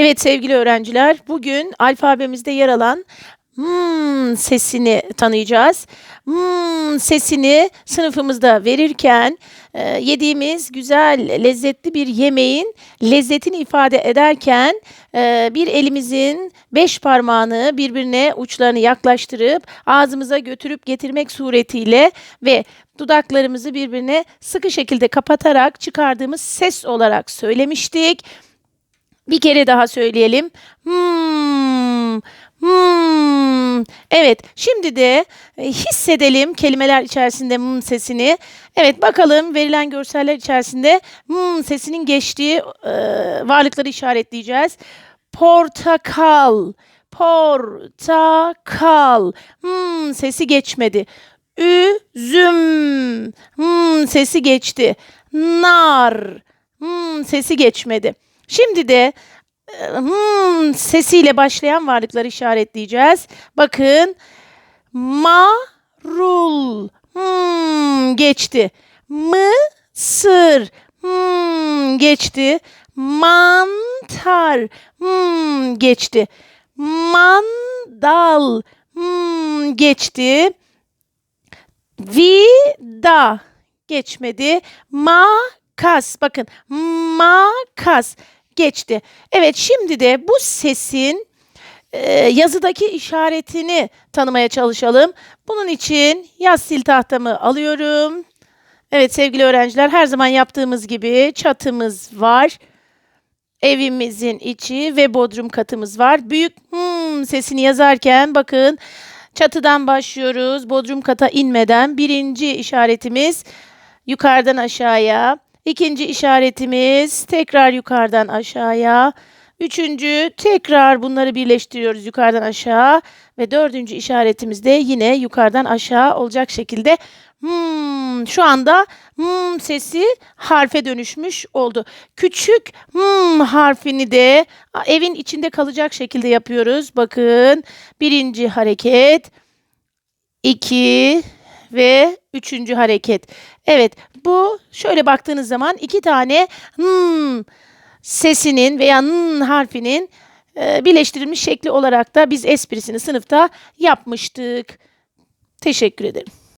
Evet sevgili öğrenciler, bugün alfabemizde yer alan hmm sesini tanıyacağız. Hmm sesini sınıfımızda verirken e, yediğimiz güzel, lezzetli bir yemeğin lezzetini ifade ederken e, bir elimizin beş parmağını birbirine uçlarını yaklaştırıp ağzımıza götürüp getirmek suretiyle ve dudaklarımızı birbirine sıkı şekilde kapatarak çıkardığımız ses olarak söylemiştik. Bir kere daha söyleyelim. Hmm, hmm. Evet, şimdi de e, hissedelim kelimeler içerisinde hmm sesini. Evet, bakalım verilen görseller içerisinde hmm sesinin geçtiği e, varlıkları işaretleyeceğiz. Portakal, portakal. Hmm sesi geçmedi. Üzüm, hmm sesi geçti. Nar, hmm sesi geçmedi. Şimdi de e, hmm sesiyle başlayan varlıkları işaretleyeceğiz. Bakın marul hmm geçti. Mısır hmm geçti. Mantar hmm geçti. Mandal hmm geçti. Vida geçmedi. Makas bakın makas geçti. Evet şimdi de bu sesin e, yazıdaki işaretini tanımaya çalışalım. Bunun için yaz sil tahtamı alıyorum. Evet sevgili öğrenciler her zaman yaptığımız gibi çatımız var. Evimizin içi ve bodrum katımız var. Büyük hmm sesini yazarken bakın çatıdan başlıyoruz. Bodrum kata inmeden birinci işaretimiz yukarıdan aşağıya. İkinci işaretimiz tekrar yukarıdan aşağıya. Üçüncü tekrar bunları birleştiriyoruz yukarıdan aşağı. Ve dördüncü işaretimiz de yine yukarıdan aşağı olacak şekilde hmm, şu anda hmm sesi harfe dönüşmüş oldu. Küçük hmm harfini de evin içinde kalacak şekilde yapıyoruz. Bakın birinci hareket, iki ve üçüncü hareket. Evet bu şöyle baktığınız zaman iki tane hmm sesinin veya n harfinin e, birleştirilmiş şekli olarak da biz esprisini sınıfta yapmıştık. Teşekkür ederim.